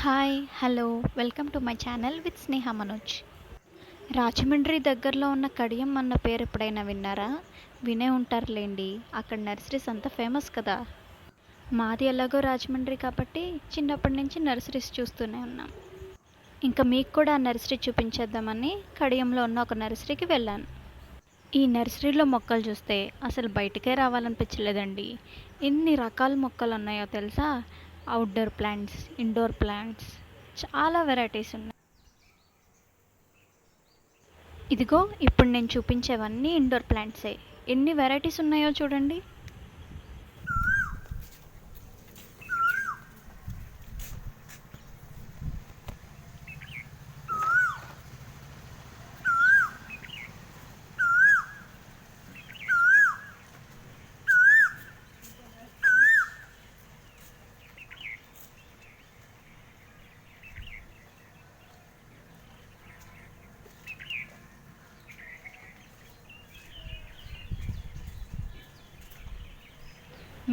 Hi hello. Welcome to my channel with Sneha Manoj. Rajahmundry దగ్గరలో ఉన్న కడియం అన్న పేరు ఎప్పుడైనా విన్నారా? వినే ఉంటారులేండి. అక్కడ నర్సరీస్ అంత ఫేమస్ కదా. మాది ఎలాగో రాజమండ్రి కాబట్టి చిన్నప్పటి నుంచి నర్సరీస్ చూస్తూనే ఉన్నాం. ఇంకా మీకు కూడా ఆ నర్సరీ చూపించేద్దామని కడియంలో ఉన్న ఒక నర్సరీకి వెళ్ళాను. ఈ నర్సరీలో మొక్కలు చూస్తే అసలు బయటకే రావాలనిపించలేదండి. ఎన్ని రకాల మొక్కలు ఉన్నాయో తెలుసా? అవుట్డోర్ ప్లాంట్స్ ఇండోర్ ప్లాంట్స్ చాలా వెరైటీస్ ఉన్నాయి. ఇదిగో ఇప్పుడు నేను చూపించేవన్నీ ఇండోర్ ప్లాంట్సే ఎన్ని వెరైటీస్ ఉన్నాయో చూడండి.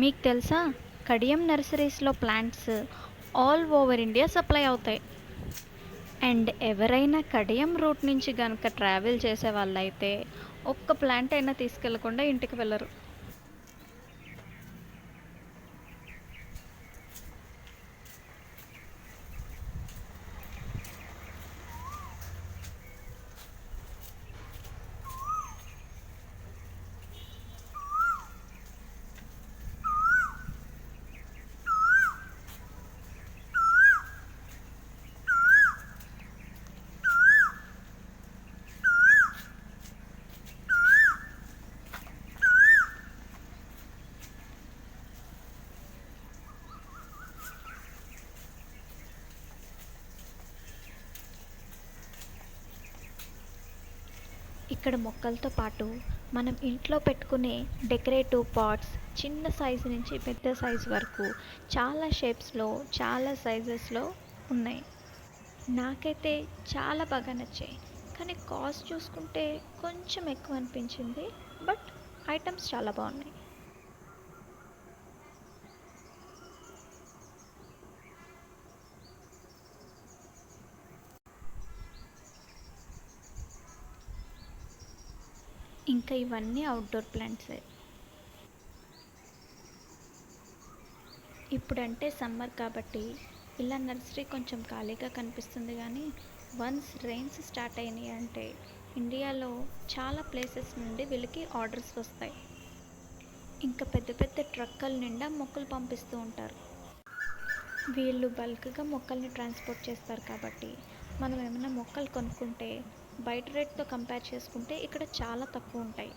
మీకు తెలుసా? Kadiyam నర్సరీస్లో plants all over India supply అవుతాయి. అండ్ ఎవరైనా కడియం రూట్ నుంచి కనుక ట్రావెల్ చేసే వాళ్ళైతే ఒక్క ప్లాంట్ అయినా తీసుకెళ్ళకుండా ఇంటికి వెళ్ళరు. ఇక్కడ మొక్కలతో పాటు మనం ఇంట్లో పెట్టుకునే డెకరేటివ్ పాట్స్ చిన్న సైజు నుంచి పెద్ద సైజు వరకు చాలా షేప్స్లో చాలా సైజెస్లో ఉన్నాయి. నాకైతే చాలా బాగా నచ్చాయి. కానీ కాస్ట్ చూసుకుంటే కొంచెం ఎక్కువ అనిపించింది. బట్ ఐటమ్స్ చాలా బాగున్నాయి. ఇంకా ఇవన్నీ అవుట్డోర్ ప్లాంట్సే ఇప్పుడంటే సమ్మర్ కాబట్టి ఇలా నర్సరీ కొంచెం ఖాళీగా కనిపిస్తుంది కానీ వన్స్ రెయిన్స్ స్టార్ట్ అయినాయి అంటే ఇండియాలో చాలా ప్లేసెస్ నుండి వీళ్ళకి ఆర్డర్స్ వస్తాయి. ఇంకా పెద్ద పెద్ద ట్రక్కల నిండా మొక్కలు పంపిస్తూ ఉంటారు. వీళ్ళు బల్క్గా మొక్కల్ని ట్రాన్స్పోర్ట్ చేస్తారు కాబట్టి మనం ఏమైనా మొక్కలు కొనుక్కుంటే బయట రేట్తో కంపేర్ చేసుకుంటే ఇక్కడ చాలా తక్కువ ఉంటాయి.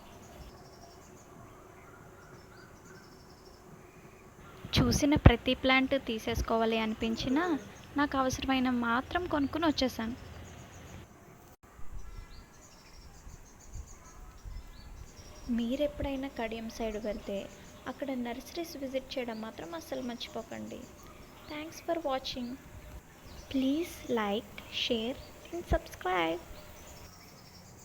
చూసిన ప్రతి ప్లాంట్ తీసేసుకోవాలి అనిపించినా నాకు అవసరమైన మాత్రం కొనుక్కుని వచ్చేసాను. మీరు ఎప్పుడైనా కడియం సైడ్ వెళ్తే అక్కడ నర్సరీస్ విజిట్ చేయడం మాత్రం అస్సలు మర్చిపోకండి. Thanks for watching please like share and subscribe